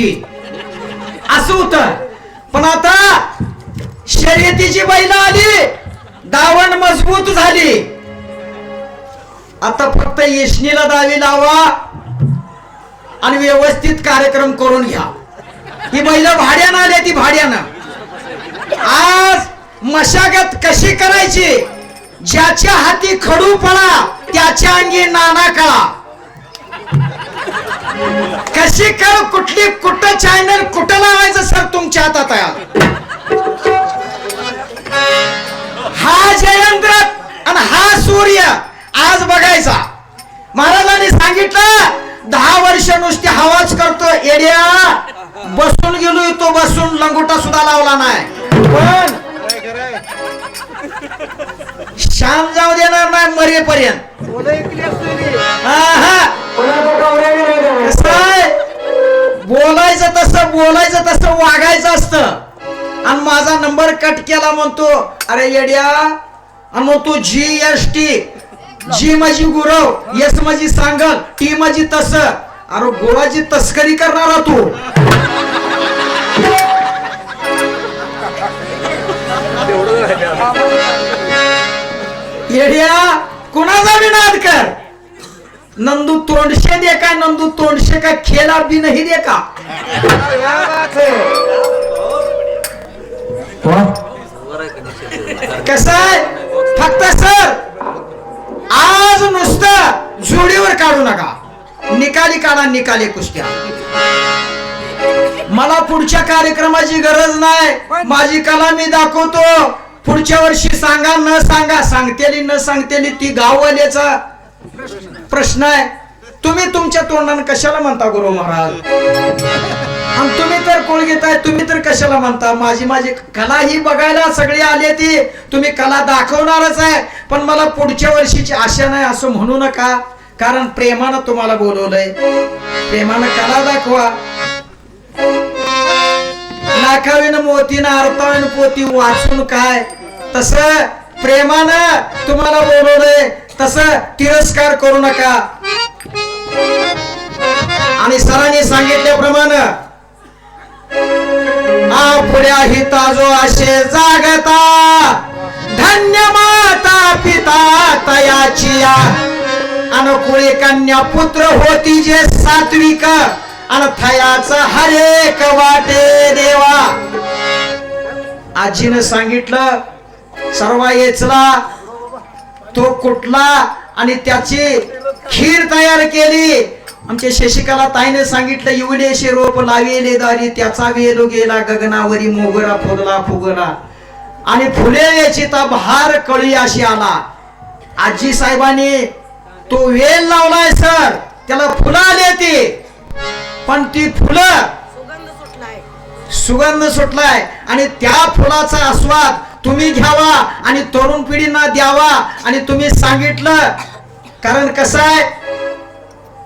की. असं होत. पण आता शर्यतीची बैल आली. दावण मजबूत झाली. आता फक्त येशनीला दावी लावा आणि व्यवस्थित कार्यक्रम करून घ्या. ही बैल भाड्यानं आल्या ती भाड्यानं. आज मशागत कशी करायची? ज्याच्या हाती खडू पडा त्याच्या अंगी नाना कळा. कशी कर कुठली कुठं चॅनल कुठं लावायचं सर तुमच्या हातात आहे हा जयंद्र आणि हा सूर्य आज बघायचा. महाराजांनी सांगितलं दहा वर्ष नुसती हवाच करतो एडिया बसून गेलो तो बसून लंगोटा सुद्धा लावला नाही. पण शाम जाऊ देणार नाही मरेपर्यंत. वागायचं असतं. आणि माझा नंबर कट केला म्हणतो अरे येड्या आणि मग तू जी एस टी जी माझी गुरव एस माझी सांगल टी माझी तस अरे गुराची तस्करी करणारा तू. येड्या कुणाचा विनाद कर. नंदू तोंडशे दे का नंदू तोंडशे का खेळा बी नाही दे का? कसं आहे? फक्त सर आज नुसतं जोडीवर काढू नका. निकाली काढा निकाली कुस्त्या. मला पुढच्या कार्यक्रमाची गरज नाही. माझी कला मी दाखवतो. पुढच्या वर्षी सांगा न सांगा सांगतेली न सांगतेली ती गाववाल्याचा प्रश्न आहे. तुम्ही तुमच्या तोंडानं कशाला म्हणता गुरु महाराज? आणि तुम्ही तर कोण घेताय? तुम्ही तर कशाला म्हणता? माझी माझी कला ही बघायला सगळी आली ती. तुम्ही कला दाखवणारच आहे. पण मला पुढच्या वर्षीची आशा नाही असं म्हणू नका. कारण प्रेमानं तुम्हाला बोलवलंय. प्रेमानं कला दाखवा. लाखावीन मोतीनं अर्थावीन पोती वाचून काय? तस प्रेमानं तुम्हाला बोलवलंय. तस तिरस्कार करू नका. आणि सरांनी सांगितल्याप्रमाणे आपुड्या हिताजो असे जागता धन्य माता पिता तयाची अनुकुळी कन्या पुत्र होती जे सात्विक आणि थयाच हरेक वाटे देवा. आजीनं सांगितलं सर्व येचला तो कुठला आणि त्याची खीर तयार केली. आमच्या शशिकला ताईने सांगितलं एवढेशे रोप लावेले दारी त्याचा वेलो गेला गगनावरी मोगरा फुगला फुगला. आणि फुले याची तर बहार कळी अशी आला. आजी साहेबांनी तो वेल लावलाय सर. त्याला फुलं आली ती. पण ती फुलं सुगंध सुटलाय. आणि त्या फुलाचा आस्वाद तुम्ही घ्यावा आणि तरुण पिढींना द्यावा आणि तुम्ही सांगितलं. कारण कसं आहे?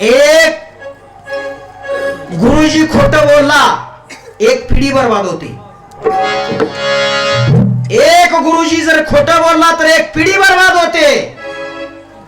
एक गुरुजी खोट बोलला एक पिढी बर्बाद होते. एक गुरुजी जर खोट बोलला तर एक पिढी बर्बाद होते.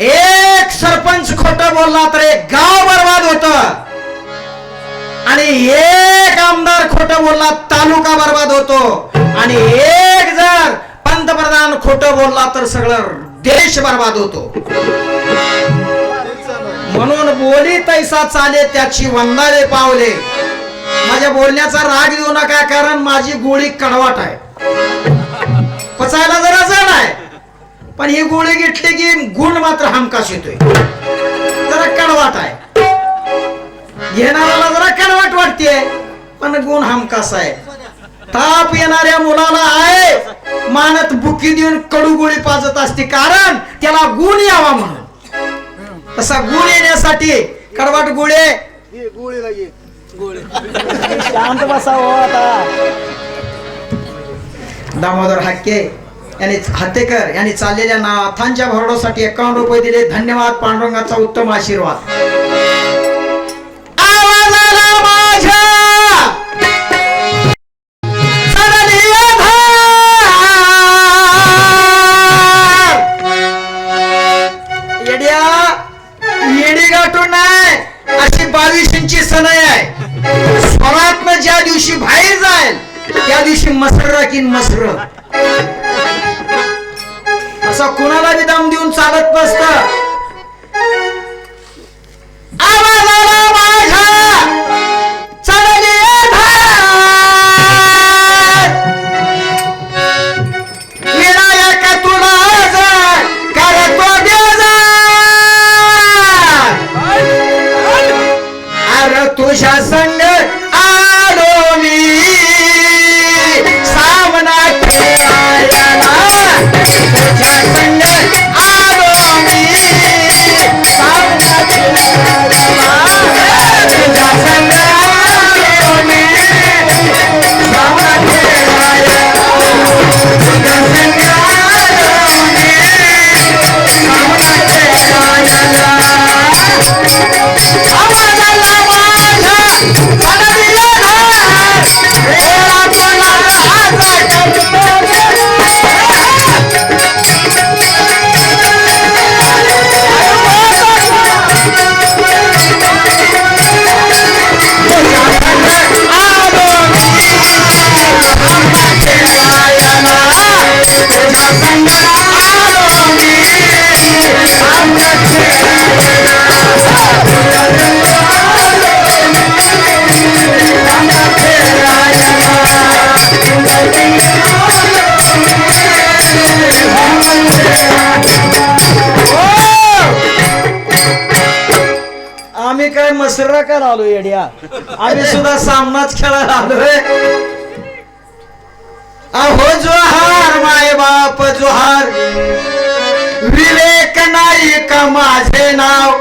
एक सरपंच खोट बोलला तर एक गाव बर्बाद होत. आणि एक आमदार खोट बोलला तालुका बर्बाद होतो. आणि एक पंतप्रधान खोट बोलला तर सगळं देश बर्बाद होतो. म्हणून बोली तैसा चाले त्याची वंदाले पावले. माझ्या बोलण्याचा राग देऊ नका कारण माझी गोळी कडवाट आहे. पचायला जरा जड आहे. पण ही गोळी घेतली की गुण मात्र हमकास येतोय. जरा कडवाट आहे. घेणाऱ्याला जरा कडवाट वाटते पण गुण हमकास आहे. ताप येणाऱ्या मुलाला आहे. मानत बुकी देऊन कडू गोळी पाजत असते. कारण त्याला गुण यावा म्हणून. तसा गुण येण्यासाठी कडवाट गोळे. शांत बसावं आता. दामोदर हक्के यांनी हत्तेकर यांनी चाललेल्या नाथांच्या भरडोसाठी एकावन्न रुपये दिले. धन्यवाद पांडुरंगाचा उत्तम आशीर्वाद. आलो येड्या. आम्ही सुद्धा सामनाच खेळायला आलोय अहो जोहार माय बाप जोहार. विवेक नाही का माझे नाव?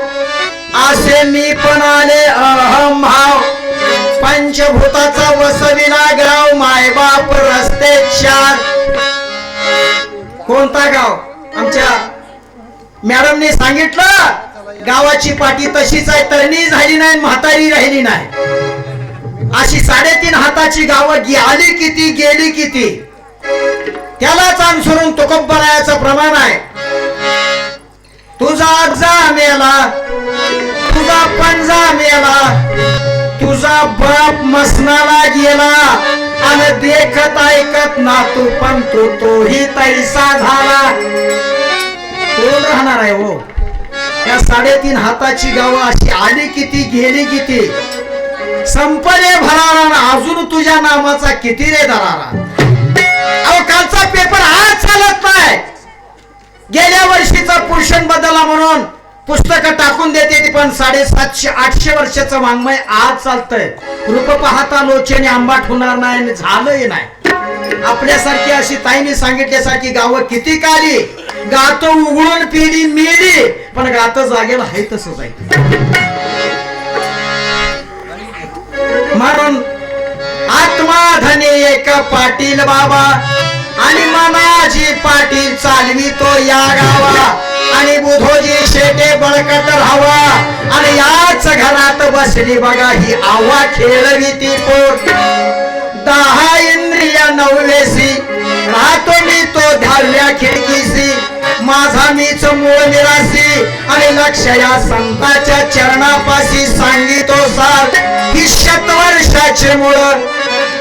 असे मी पण आले अहम भाव. पंचभूताचा वसविला गाव माय बाप रस्ते चार कोणता गाव? आमच्या मॅडमने सांगितलं? गावाची पाठी तशीच आहे तरणी झाली नाही म्हातारी राहिली नाही. अशी साडेतीन हाताची गावं आली किती गेली किती? त्यालाच अनुसरून तुकब्बरायाचं प्रमाण आहे. तुझा अगजा मेला तुझा पंजा मेला तुझा बाप मसनाला गेला. आणि देखत ऐकत ना तू पण तू तोही तैसा झाला. कोण राहणार आहे हो? या साडेतीन हाताची गावं अशी आली किती गेली किती? संपले भरारा अजून तुझ्या नामाचा किती रे दरारा? अहो कालचा पेपर आज चालत नाही. गेल्या वर्षीचा पोषण बदला म्हणून पुस्तक टाकून देते ती पण साडेसातशे आठशे वर्षाचं वाङ्मय आज चालतंय. रूप पाहता लोचेने आंबाट होणार नाही आणि झालंही नाही. आपल्यासारखी अशी ताईने सांगितल्यासारखी गावं किती काली? गात उघडून पिढी मिळली पण गात जागेला आहे तसंच आहे म्हणून आत्मा धने एक पाटील बाबा आणि मनाजी पाटील चालवी तो या गावा. आणि बुधोजी शेटे बळकट राहावा. आणि याच घरात बसली बघा ही आवा खेळवी ती पोट दहा इंद्रिया नवलेसी राहतो मी तो धावल्या खिडकीसी. माझा मीच मूळ निराशी आणि लक्ष या संताच्या चरणापाशी सांगितो सार. ही शतवर्षाचे मुळ.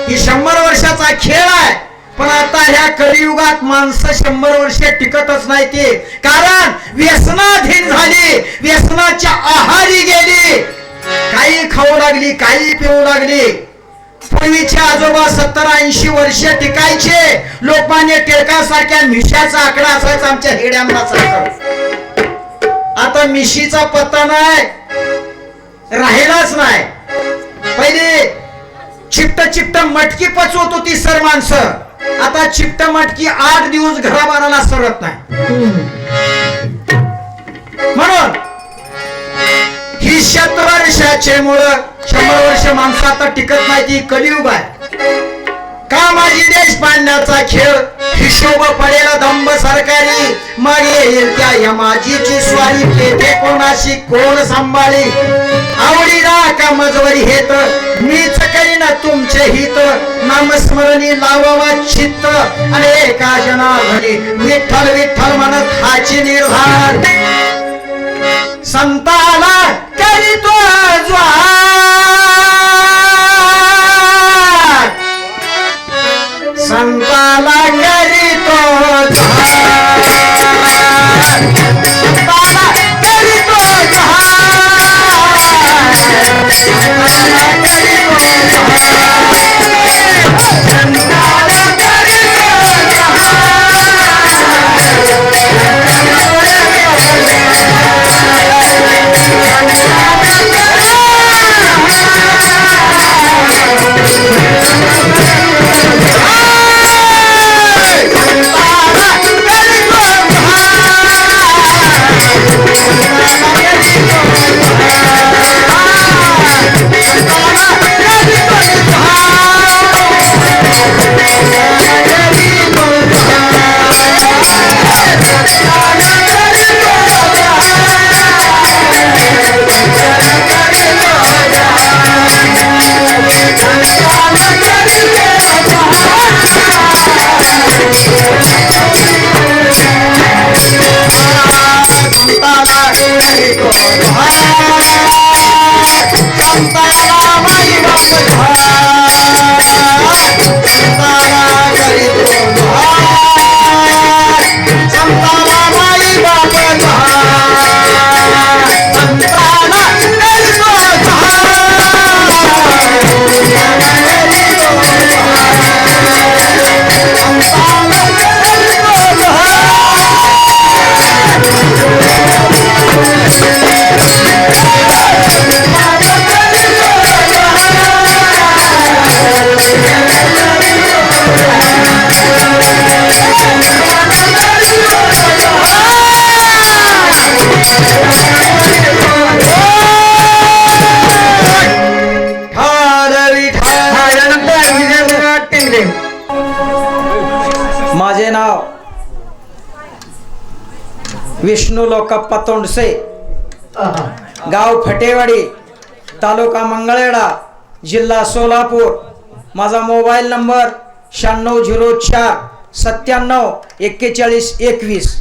ही शंभर वर्षाचा खेळ आहे. पण आता ह्या कलियुगात माणसं शंभर वर्ष टिकतच नाही ते कारण व्यसनाधीन झाली. व्यसनाच्या आहारी गेली. काही खाऊ लागली काही पिऊ लागली. पूर्वीचे आजोबा सत्तर ऐंशी वर्ष टिकायचे. लोकमान्य टिळकासारख्या मिशाचा आकडा असायचा आमच्या हेड्यांना आता मिशीचा पत्ता नाही. राहिलाच नाही. पहिले चिपट चिपट मटकी पचवत होती सर माणसं. आता चिपट मटकी आठ दिवस घराबाराला सरत नाही. म्हणून ही शतवर्षाचे मुळ. शंभर वर्ष माणसं आता टिकत नाही ती कलियुग आहे. का माझी देश पाडण्याचा खेळ? हिशोब पडेल दंभ सरकारी. मागे येईल त्या यमाजीची स्वारी. तेथे कोणाशी कोण सांभाळी? आवडी का मजवरी हेत? मीच करीन तुमचे हित. नामस्मरणी लावावा चित्त. आणि एका जनाधरी विठ्ठल विठ्ठल म्हणत हाची निर्धार. संताला करीतो ज्वार கம்பளகாமல் विष्णू लोकप्पा तोंडसे गाव फटेवाडी तालुका मंगळवेढा जिल्हा सोलापूर. माझा मोबाईल नंबर शहाण्णव झिरो चार सत्त्याण्णव एक्केचाळीस एकवीस.